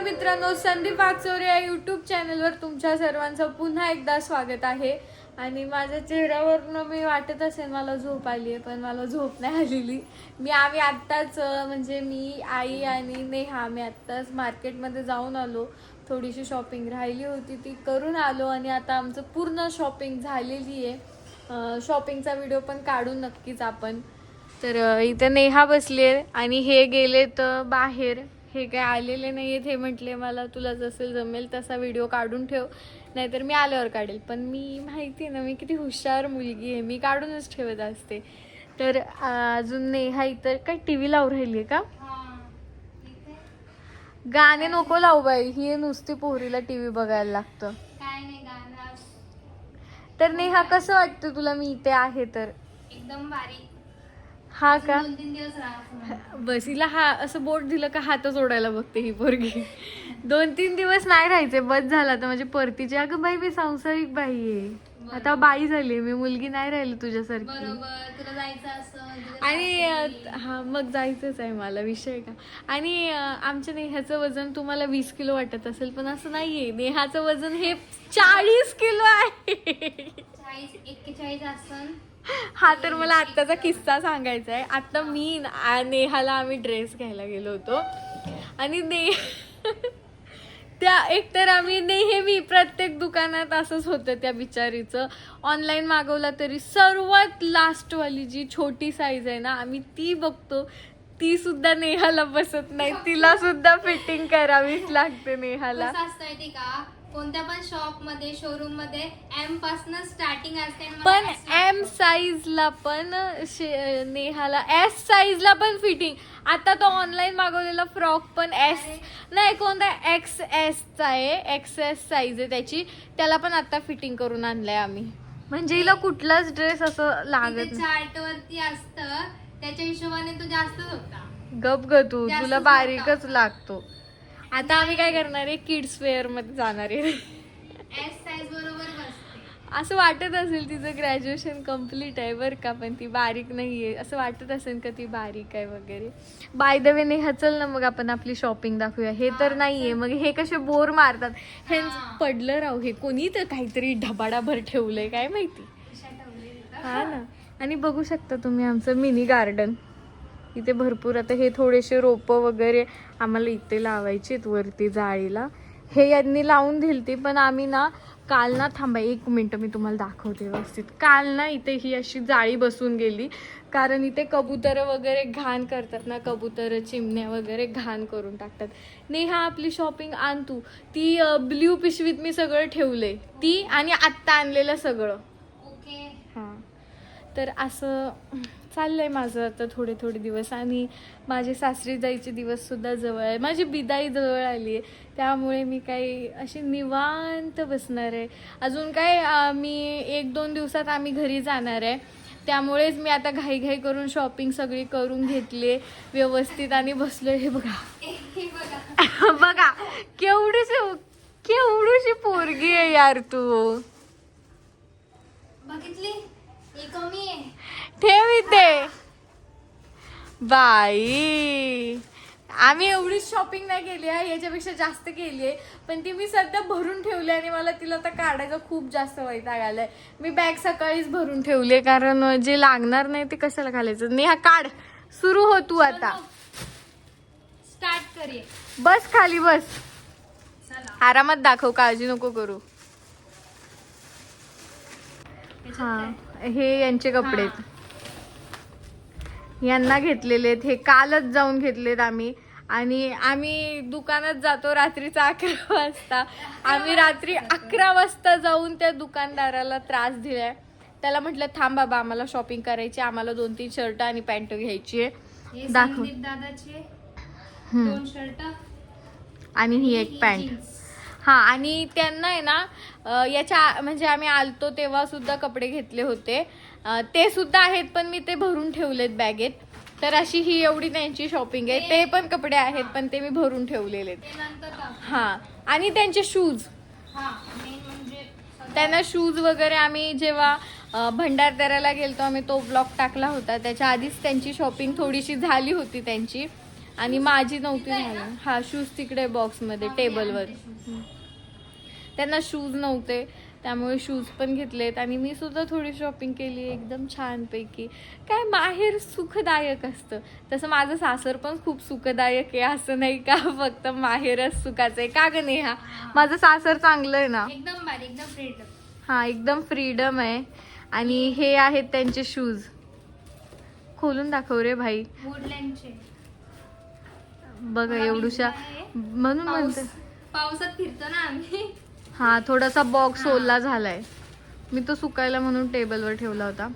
मित्रांनो संदीप वागचौरे या यूट्यूब चॅनलवर तुमच्या सर्वांचं पुन्हा एकदा स्वागत आहे. आणि माझ्या चेहऱ्यावरनं मी वाटत असेल मला झोप आली आहे पण मला झोप नाही आलेली. मी आम्ही आत्ताच म्हणजे मी आई आणि नेहा आम्ही आत्ताच मार्केटमध्ये जाऊन आलो. थोडीशी शॉपिंग राहिली होती ती करून आलो आणि आता आमचं पूर्ण शॉपिंग झालेली आहे. शॉपिंगचा व्हिडिओ पण काढू नक्कीच आपण. तर इथं नेहा बसली आहे आणि हे गेले तर बाहेर. हे काय आलेले नाही आहेत हे म्हटले मला तुला जसेल जमेल तसा व्हिडिओ काढून ठेव नाहीतर मी आल्यावर काढेल. पण मी माहिती आहे ना मी किती हुशार मुलगी आहे मी काढूनच ठेवत असते. तर अजून नेहा इतर काय टी व्ही लावून राहिली आहे का? गाणे नको लावू बाई ही नुसती पोहरीला टी व्ही बघायला लागतं. तर नेहा कसं वाटतं तुला? मी इथे आहे तर. एकदम भारी हा का? दोन तीन दिवस राहा बस हिला हा असं बोट दिलं का हातच ओढायला बघते ही पोरगी. दोन तीन दिवस नाही राहायचे बस झाला तर म्हणजे परतीची. अगं बाई मी सांसारिक बाई आहे. आता बाई झाली मी मुलगी नाही राहिली तुझ्यासारखी. बरोबर तुला जायचं असं तुझ्या आणि. अं, हा मग जायचंच आहे मला विषय का? आणि अं, आमच्या नेहाचं वजन तुम्हाला वीस किलो वाटत असेल पण असं नाहीये. नेहाचं वजन हे चाळीस किलो आहे. चाळीस एक्केचाळीस हा तर मला आत्ताचा किस्सा सांगायचा आहे. आत्ता मी नेहाला आम्ही ड्रेस घ्यायला गेलो होतो. आणि ने त्या एकतर आम्ही नेहमी प्रत्येक दुकानात असंच होतं त्या बिचारीचं. ऑनलाईन मागवला तरी सर्वात लास्टवाली जी छोटी साईज आहे ना आम्ही ती बघतो. ती सुद्धा नेहाला बसत नाही. तिला सुद्धा फिटिंग करावीच लागते नेहाला. का? कोणत्या पण शॉपमध्ये शोरूममध्ये एम पासन स्टार्टिंग असते पण एम साईजला पण शे- नेहाला एस साईजला पण फिटिंग आता तो ऑनलाईन मागवलेला फ्रॉक पण एस नाही कोणता एक्स एसचा आहे एक्स एस साईज आहे त्याची. त्याला पण आता फिटिंग करून आणलंय आम्ही. म्हणजे हिला कुठलाच ड्रेस असं लागत चार्ट वरती असतं त्याच्या हिशोबाने तो जास्तच होता. गप ग तू जास्तच तुला मोठा. बारीकच लागतो. आता आम्ही काय करणार आहे? किड्स वेअरमध्ये जाणार आहे. असं वाटत असेल तिचं ग्रॅज्युएशन कंप्लीट आहे बरं का पण ती बारीक नाही आहे असं वाटत असेल का ती बारीक आहे वगैरे. बाय द वे नेहा चल ना मग आपण आपली शॉपिंग दाखवूया. हे तर नाहीये. मग हे कसे बोर मारतात. हे. पडलं राव हे. कोणी तर काहीतरी ढबाडाभर ठेवलंय काय माहिती? हा ना. आणि बघू शकता तुम्ही आमचं मिनी गार्डन इथे भरपूर आता हे थोडेसे रोपं वगैरे आम्हाला इथे लावायचे वरती जाळीला. हे यांनी लावून दिलती पण आम्ही ना काल ना थांबा एक मिनटं मी तुम्हाला दाखवते व्यवस्थित. काल ना इथे ही अशी जाळी बसून गेली कारण इथे कबुतरं वगैरे घाण करतात ना कबुतरं चिमण्या वगैरे घाण करून टाकतात. नेहा आपली शॉपिंग आण तू. ती ब्ल्यू पिशवीत मी सगळं ठेवलंय. ती आणि आत्ता आणलेलं सगळं. तर असं चाललं आहे माझं आता थोडे थोडे दिवस. आणि माझे सासरी जायचे दिवससुद्धा जवळ आहे. माझी बिदाई जवळ आली आहे त्यामुळे मी काही अशी निवांत बसणार आहे. अजून काय मी एक दोन दिवसात आम्ही घरी जाणार आहे. त्यामुळेच मी आता घाईघाई करून शॉपिंग सगळी करून घेतली व्यवस्थित आणि बसलो हे बघा. बघा केवढीशी केवढीशी पोरगी आहे यार तू. बघितली? ठेव इथे. बाई. आम्ही एवढीच शॉपिंग नाही केली आहे याच्यापेक्षा जास्त केली आहे. पण ती मी सध्या भरून ठेवली आणि मला तिला आता काढायचा खूप जास्त वैताग आलाय. मी बॅग सकाळीच भरून ठेवली आहे कारण जे लागणार नाही ते कशाला घालायचं? नेहा काढ. सुरू हो तू आता. स्टार्ट करूया बस खाली बस. आरामात दाखव काळजी नको करू. हा. हे यांचे कपडे आहेत. यांना घेतलेले आहेत. हे कालच जाऊन घेतलेत आम्ही. आणि आम्ही दुकानात जातो रात्रीचा अकरा वाजता. आम्ही रात्री अकरा वाजता जाऊन त्या दुकानदाराला त्रास दिलाय. त्याला म्हटलं थांब बाबा आम्हाला शॉपिंग करायची आम्हाला दोन तीन शर्ट आणि पॅन्ट घ्यायची आहे. हे दाखव. संदीप दादाचे. दोन शर्ट. आणि ही एक पॅन्ट. हा आणि त्यांना आहे ना याच्या म्हणजे आम्ही आलतो तेव्हा सुद्धा कपडे घेतले होते. ते सुद्धा आहेत पण मी ते भरून ठेवलेत बॅगेत. तर अशी ही एवढी त्यांची शॉपिंग आहे. ते पण कपडे आहेत पण ते मी भरून ठेवलेले हा आणि त्यांचे शूज हा म्हणजे त्यांना शूज वगैरे आम्ही जेव्हा भंडारदऱ्याला गेलतो आम्ही तो ब्लॉग टाकला होता. त्याच्या आधीच त्यांची शॉपिंग थोडीशी झाली होती त्यांची. आणि माझी नव्हती झाली हा शूज तिकडे बॉक्समध्ये टेबलवर त्यांना शूज नव्हते. त्यामुळे शूज पण घेतलेत. आणि मी सुद्धा थोडी शॉपिंग केली एकदम छानपैकी. काय माहेर सुखदायक असतं. तसं माझं सासर पण खूप सुखदायक आहे असं नाही का? फक्त माहेरच सुखाचं आहे. का ग नेहा? माझं सासर चांगलं आहे ना? एकदम एकदम फ्रीडम हा एकदम फ्रीडम आहे. आणि हे आहेत त्यांचे शूज खोलून दाखव रे भाई. वुडलँडचे बघ एवढूशा म्हणून म्हणते. पावसात फिरतो ना आम्ही. हा थोडासा बॉक्स ओला झालाय. मी तो सुकायला म्हणून टेबलवर ठेवला होता.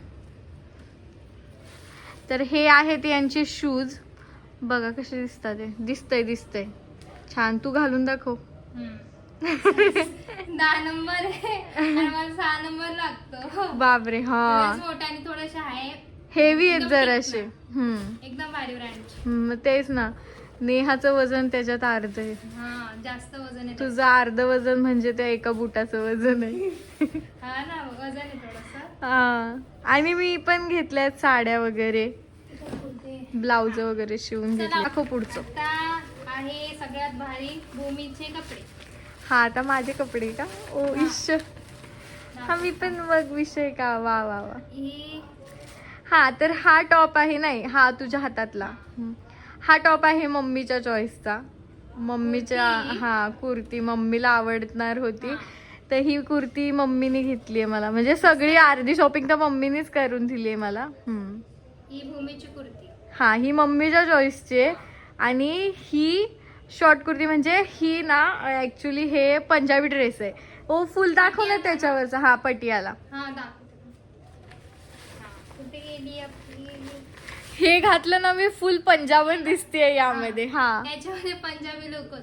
तर हे आहेत यांचे शूज बघा कसे दिसतात ते दिसतंय दिसतंय. छान तू घालून दाखव. दहा नंबर सहा नंबर लागतो. बापरे हा. मोठा आणि थोडासा आहे. हेवी आहेत जराशे हम्म. एकदम भारी हम्म, तेच ना. नेहाचं वजन त्याच्यात अर्ध आहे. हा जास्त वजन आहे. तुझं अर्ध वजन म्हणजे त्या एका बुटाचं वजन आहे. हा ना वजन आहे थोडस. हा. आणि मी पण घेतल्यात साड्या वगैरे. ब्लाउज वगैरे शिवून घेतले दाखव पुढचं. आहे सगळ्यात भारी भूमीचे कपडे. हा आता माझे कपडे का? ओ इश हा मी पण बघ विषय का? वा वा वा. ही तर हा टॉप आहे नाही हा तुझ्या हातातला. हा टॉप आहे मम्मीच्या चॉईसचा मम्मीच्या? हा कुर्ती. मम्मीला आवडणार होती. तर ही कुर्ती मम्मीने घेतली आहे मला. म्हणजे सगळी अर्धी शॉपिंग तर मम्मीनेच करून दिली आहे मला. हम्म. ही भूमीची कुर्ती. हा ही मम्मीच्या चॉईसची आहे. आणि ही शॉर्ट कुर्ती म्हणजे ही ना ऍक्च्युली हे पंजाबी ड्रेस आहे. ओ फुल दाखव ना त्याच्यावरचा. हा पटियाला. हा दाखवते. हा, कुठे गेली हे घातलं ना मी फुल पंजाबन दिसतेय यामध्ये. हा. पंजाबी लोक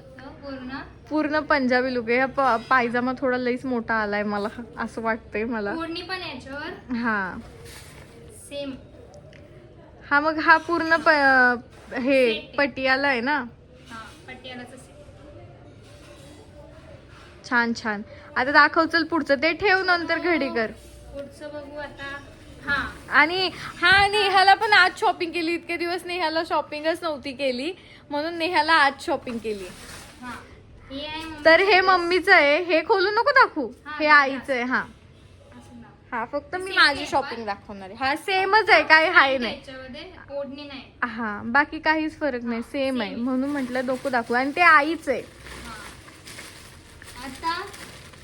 पूर्ण. पूर्ण पंजाबी लुक आहे. हा पायजामा थोडा लईच मोठा आलाय मला असं वाटतंय मला. ओढणी पण याच्यावर. हा. सेम हा मग हा पूर्ण प- हे. पटियाला आहे ना? हा पटियालाचं सेम छान छान. आता दाखव चल पुढचं. ते ठेव नंतर घडी कर. पुढचं बघू आता. आणि हा नेहाला पण आज शॉपिंग केली. इतके दिवस नेहाला शॉपिंगच नव्हती केली. म्हणून नेहाला आज शॉपिंग केली. तर हे मम्मीचं आहे. हे खोलू नको दाखवू. हा. आईचं आहे हा. हा फक्त मी माझी शॉपिंग? दाखवणार आहे. हा सेमच आहे. काही हाय नाही. हा बाकी काहीच फरक नाही. सेम आहे. म्हणून म्हटलं डोकं दाखवू. आणि ते आईच आहे. हा.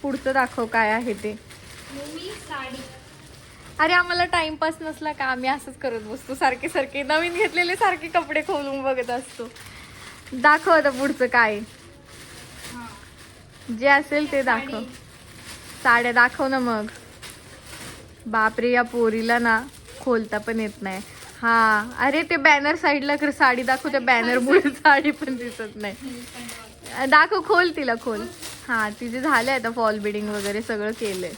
पुढचं दाखव काय आहे ते. साडी. अरे आम्हाला टाइमपास नसला का? आम्ही असंच करत बसतो. सारखे सारखे नवीन घेतलेले सारखे कपडे खोलून बघत असतो. दाखव आता पुढचं काय. जे असेल ते दाखव. साडी. साड्या दाखव ना मग. बापरे या पोरीला ना खोलता पण येत नाही. हा अरे ते बॅनर साईडला कर साडी दाखव त्या बॅनर मुळे साडी पण दिसत नाही. दाखव खोल तिला खोल. हा तिचे झाले आता फॉल बिडिंग वगैरे सगळं केलंय.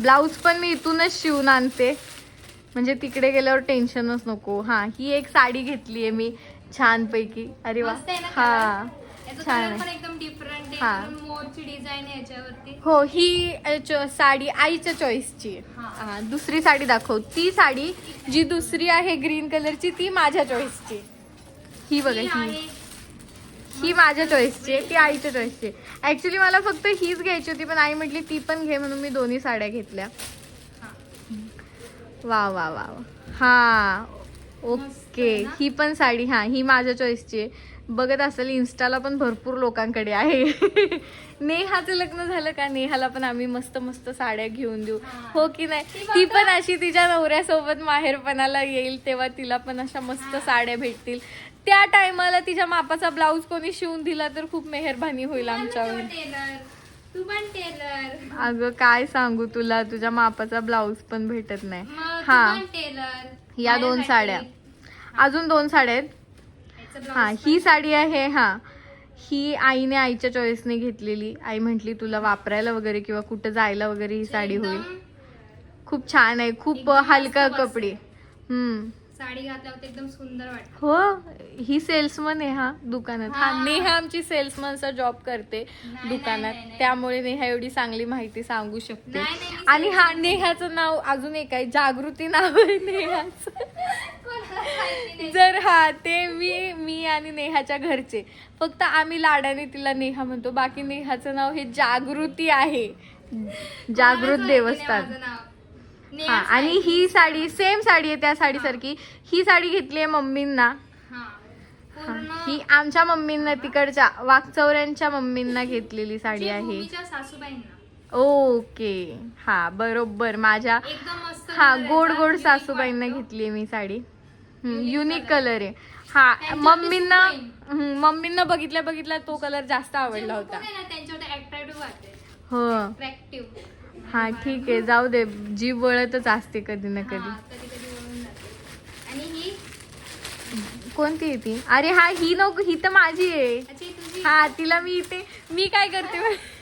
ब्लाऊज पण मी इथूनच शिवून आणते. म्हणजे तिकडे गेल्यावर टेन्शनच नको. हा ही एक साडी घेतली आहे मी छानपैकी. अरे वा. हा छान हा. हो ही साडी आईच्या चॉईसची दुसरी साडी दाखव. ती साडी जी दुसरी आहे ग्रीन कलरची ती माझ्या चॉईसची ही बघा ही ही माझ्या चॉईसची आहे ती आईच्या चॉईसची आहे ऍक्च्युली मला फक्त हीच घ्यायची होती पण आई म्हटली ती पण घे म्हणून मी दोन्ही साड्या घेतल्या. वा वा वा वा हा ओके? ही पण साडी हा ही माझ्या चॉईसची आहे बघत असेल इन्स्टाला पण भरपूर लोकांकडे आहे नेहाचं लग्न झालं का नेहाला पण आम्ही मस्त मस्त साड्या घेऊन देऊ हा. की नाही ती. पण अशी तिच्या नवऱ्यासोबत माहेरपणाला येईल तेव्हा तिला पण अशा मस्त. साड्या भेटतील त्या टायमाला तिच्या मापाचा ब्लाऊज कोणी शिवून दिला तर खूप मेहरबानी होईल आमच्यावर टेलर तू पण टेलर. अगं काय सांगू तुला? तुझ्या मापाचा ब्लाऊज पण भेटत नाही. हा. टेलर. या दोन साड्या. अजून दोन साड्या आहेत. हा ही साडी आहे हा. ही आईने आईच्या चॉईसने घेतलेली. आई म्हटली तुला वापरायला वगैरे किंवा कुठं जायला वगैरे ही साडी होईल. खूप छान आहे. खूप हलका. कपडे. हम्म. साडी घातल्यावर एकदम सुंदर वाटत. हो ही सेल्समन आहे हा दुकानात. हा. नेहा आमची सेल्समनचा जॉब करते दुकानात. त्यामुळे नेहा एवढी चांगली माहिती सांगू शकते. आणि हा नेहाचं नाव अजून एक आहे जागृती नाव आहे नेहाचं. जर हा ते मी मी आणि नेहाच्या घरचे. फक्त आम्ही लाडाने तिला नेहा म्हणतो. बाकी नेहाचं नाव हे जागृती आहे. जागृत देवस्थान. हा आणि ही साडी सेम साडी आहे त्या साडीसारखी. ही साडी घेतली आहे मम्मींना. हा. आमच्या मम्मींना तिकडच्या वागचौऱ्यांच्या मम्मींना घेतलेली साडी आहे ओके. हा बरोबर. माझ्या हा. गोड गोड सासूबाईंना. घेतली मी साडी. युनिक. कलर आहे. हा मम्मींना मम्मींना बघितल्या बघितल्या तो कलर जास्त आवडला होता. हो. हा ठीक आहे. जाऊ दे. जीव वळतच असते कधी ना कधी. कधी कधी वळून जाते. आणि ही? कोणती आहे ती? अरे हा ही नको ही तर माझी आहे. अच्छा ही तुझी? हा तिला मी इथे मी काय करते? माहिती-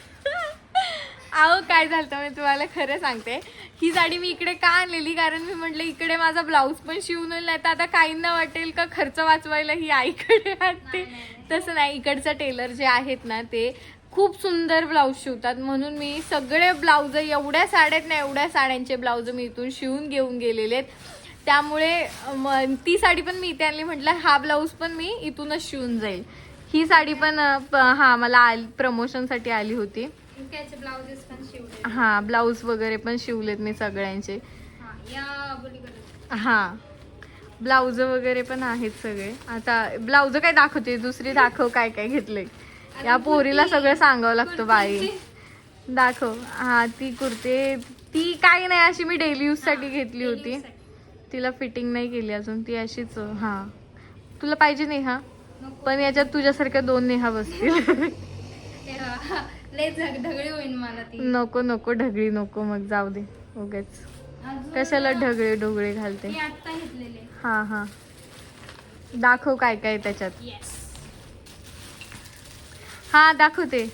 अहो काय झालं मी तुम्हाला खरं सांगते. ही साडी मी इकडे का आणलेली? कारण मी म्हटलं इकडे माझा ब्लाऊज पण शिवून नाही तर आता काहींना वाटेल का खर्च वाचवायला ही आईकडे नाही, नाही, तसं नाही इकडचा टेलर जे आहेत ना ते खूप सुंदर ब्लाऊज शिवतात. म्हणून मी सगळे ब्लाऊज एवढ्या साड्यात ना एवढ्या साड्यांचे ब्लाऊज मी इथून शिवून घेऊन गेलेले आहेत. त्यामुळे ती साडी पण मी इथे आणली. म्हटलं हा ब्लाऊज पण मी इथूनच शिवून जाईल. ही साडी पण हा मला आली प्रमोशनसाठी आली होती. हा ब्लाऊज वगैरे पण शिवलेत मी सगळ्यांचे. हा हा ब्लाऊज वगैरे पण आहेत सगळे. आता ब्लाऊज काय दाखवते? दुसरी दाखव काय काय घेतलंय. या पोरीला सगळं सांगावं लागतं बाई. दाखव. हा ती कुर्ते ती काही नाही अशी मी डेली यूजसाठी घेतली होती. तिला फिटिंग नाही केली अजून ती अशीच हा. तुला पाहिजे नेहा पण याच्यात तुझ्यासारख्या दोन नेहा बसतील. हा, ढगळी होईल मला नको नको ढगळी नको मग जाऊ दे उगाच. कशाला ढगळे ढोगळे घालते? हा हा. दाखव काय काय त्याच्यात. हा दाखवते.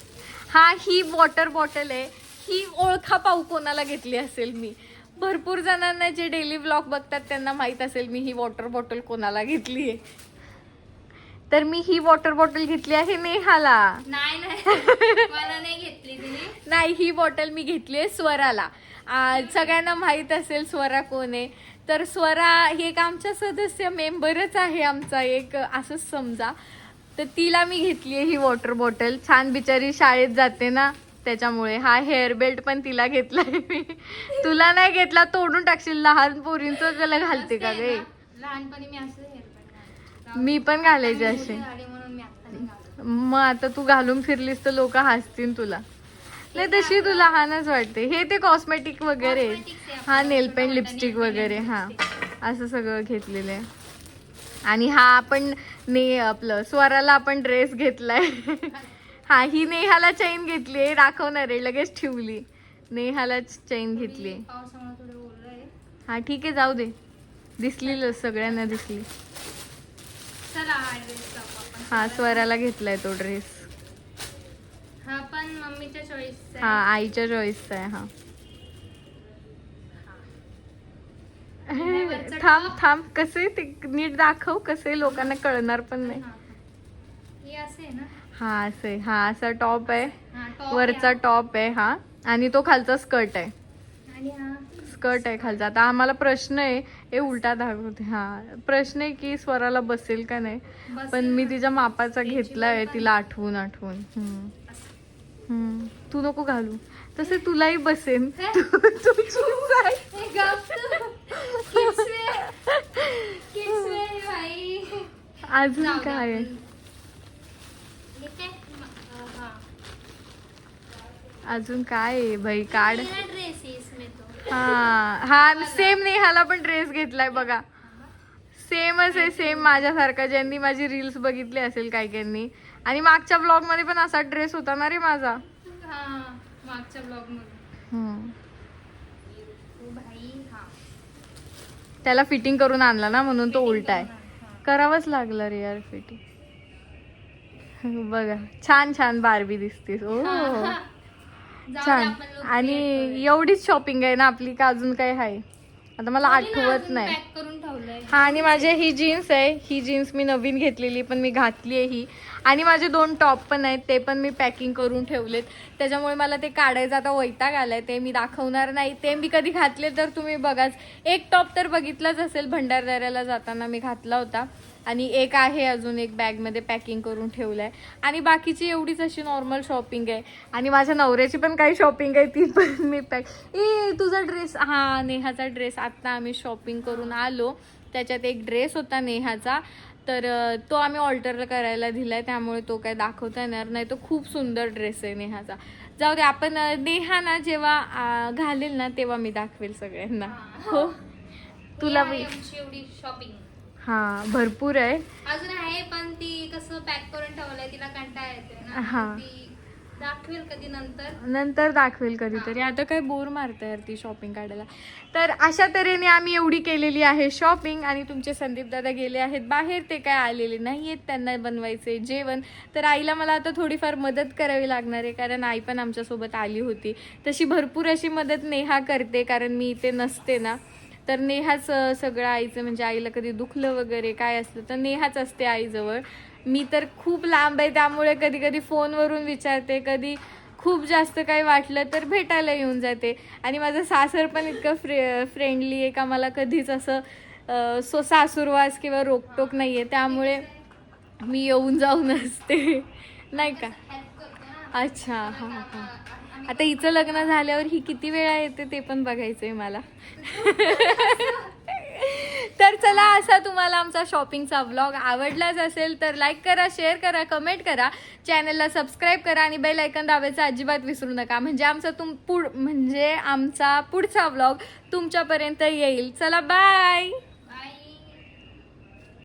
हा ही वॉटर बॉटल आहे. ही ओळखा पाऊ कोणाला घेतली असेल मी. भरपूर जणांना जे डेली ब्लॉग बघतात त्यांना माहीत असेल मी ही वॉटर बॉटल कोणाला घेतली आहे. तर मी ही वॉटर बॉटल घेतली आहे नेहाला. नाही नाही. मला नाही घेतली तिने. नाही ही बॉटल मी घेतली आहे स्वराला. आ, सगळ्यांना माहीत असेल स्वरा कोण आहे. तर स्वरा ही एक आमच्या सदस्य मेंबरच आहे आमचा एक असंच समजा. तर तिला मी घेतली आहे ही वॉटर बॉटल छान बिचारी शाळेत जाते ना त्याच्यामुळे. हा हेअर बेल्ट पण तिला घेतलाय मी. तुला नाही घेतला तोडून टाकशील. लहान पोरींचं गला घालते का गे? लहानपणी मी असं मी पण घालायचे असे. मग आता तू घालून फिरलीस तर लोक हसतील तुला. नाही तशी तू लहानच वाटते. हे ते कॉस्मेटिक वगैरे. हा आपलं. नेल पेंट नाil लिपस्टिक वगैरे हा. असं सगळं घेतलेलं आहे. आणि हा आपण ने आपलं स्वराला आपण ड्रेस घेतलाय. हा ही नेहाला चैन घेतली आहे दाखवणार आहे लगेच ठेवली. नेहाला चैन घेतली हा ठीक आहे जाऊ दे. दिसली सगळ्यांना दिसली. हा हा स्वराला घेतलाय तो ड्रेस हा पण मम्मीच्या चॉईस हा आईच्या चॉईसचा आहे हा. थांब थांब कसे ते नीट दाखव कसे लोकांना कळणार पण नाही. हे असे आहे ना? हा असे. हा टॉप आहे. हा वरचा आहे टॉप आहे हा. आणि तो खालचा स्कर्ट आहे. स्कर्ट आहे खालचा. आता आम्हाला प्रश्न आहे हे उलटा दाखवते. हा प्रश्न आहे की स्वराला बसेल का नाही? पण मी तिच्या मापाचा घेतलाय पण. तिला आठवून आठवून. तू नको घालू. तसे तुलाही बसेन. अजून काय. अजून काय? आहे भाई काढ है. हा सेम नेहाला पण ड्रेस घेतलाय बघा. सेमच आहे सेम माझ्यासारखा. ज्यांनी माझी रील्स बघितली असेल काही काहींनी आणि मागच्या ब्लॉगमध्ये पण असा ड्रेस होता ना रे माझा. मागच्या ब्लॉगमध्ये त्याला फिटिंग करून आणला ना म्हणून तो उलटा आहे. करावंच लागलं रे यार फिटिंग बघा छान छान बारबी दिसतेस. ओ छान. आणि. एवढीच शॉपिंग आहे ना आपली का अजून काय आहे? आता मला आठवत नाही. करून ठेवलंय. हा आणि माझी ही जीन्स आहे. ही जीन्स मी नवीन घेतलेली पण मी घातली आहे ही. आणि माझे दोन टॉप पण आहेत ते पण मी पॅकिंग करून ठेवलेत. त्याच्यामुळे मला ते काढायचं आता वैताग आलाय. ते मी दाखवणार नाही. ते मी कधी घातले तर तुम्ही बघाच. एक टॉप तर बघितलाच असेल भंडारदऱ्याला जाताना मी घातला होता. आणि एक आहे अजून एक बॅगमध्ये पॅकिंग करून ठेवलंय. आणि बाकीची एवढीच अशी नॉर्मल शॉपिंग आहे. आणि माझ्या नवऱ्याची पण काही शॉपिंग आहे ती पण मी पॅक ए तुझा ड्रेस हा नेहाचा ड्रेस आत्ता आम्ही शॉपिंग करून आलो. त्याच्यात एक ड्रेस होता नेहाचा. तर तो आम्ही ऑल्टर करायला दिलाय. त्यामुळे तो काय दाखवता येणार नाही. तो खूप सुंदर ड्रेस आहे नेहाचा. जाऊ दे आपण नेहा ना जेव्हा घालेल ना तेव्हा मी दाखवेल सगळ्यांना. हो? तुला आहे एवढी शॉपिंग हा भरपूर आहे. अजून आहे पण ती कसं पॅक करून ठेवलंय तिला कंटाळा येते ना. हा. दाखवेल कधी नंतर. नंतर दाखवेल कधीतरी. आता काय बोर मारतं यार ती शॉपिंग काढायला. तर अशा तऱ्हेने आम्ही एवढी केलेली आहे शॉपिंग आणि तुमचे संदीप दादा गेले आहेत. बाहेर ते काय आलेले नाही आहेत त्यांना बनवायचे जेवण. तर आईला मला आता थोडीफार मदत करावी लागणार आहे कारण आई पण आमच्यासोबत आली होती. तशी भरपूर अशी मदत नेहा करते कारण मी इथे नसते ना. तर नेहाच सगळं आईचं म्हणजे आईला कधी दुखलं वगैरे काय असलं तर नेहाच असते आईजवळ. मी तर खूप लांब आहे त्यामुळे कधी कधी फोनवरून विचारते कधी खूप जास्त काही वाटलं तर भेटायला येऊन जाते. आणि माझं सासर पण इतकं फ्रे फ्रेंडली आहे का मला कधीच असं सो सासूरवास किंवा रोकटोक नाही आहे त्यामुळे मी येऊन जाऊन असते. नाही का? अच्छा हां हां. आता हिचं लग्न झाल्यावर ही किती वेळा येते ते पण बघायचंय मला. तर चला असा तुम्हाला आमचा शॉपिंगचा व्लॉग आवडलाच असेल तर लाईक करा शेअर करा कमेंट करा. चॅनलला सबस्क्राईब करा आणि बेल ऐकन दाबायचं अजिबात विसरू नका. म्हणजे आमचा तुम पुढ म्हणजे आमचा पुढचा व्लॉग तुमच्यापर्यंत येईल. चला बाय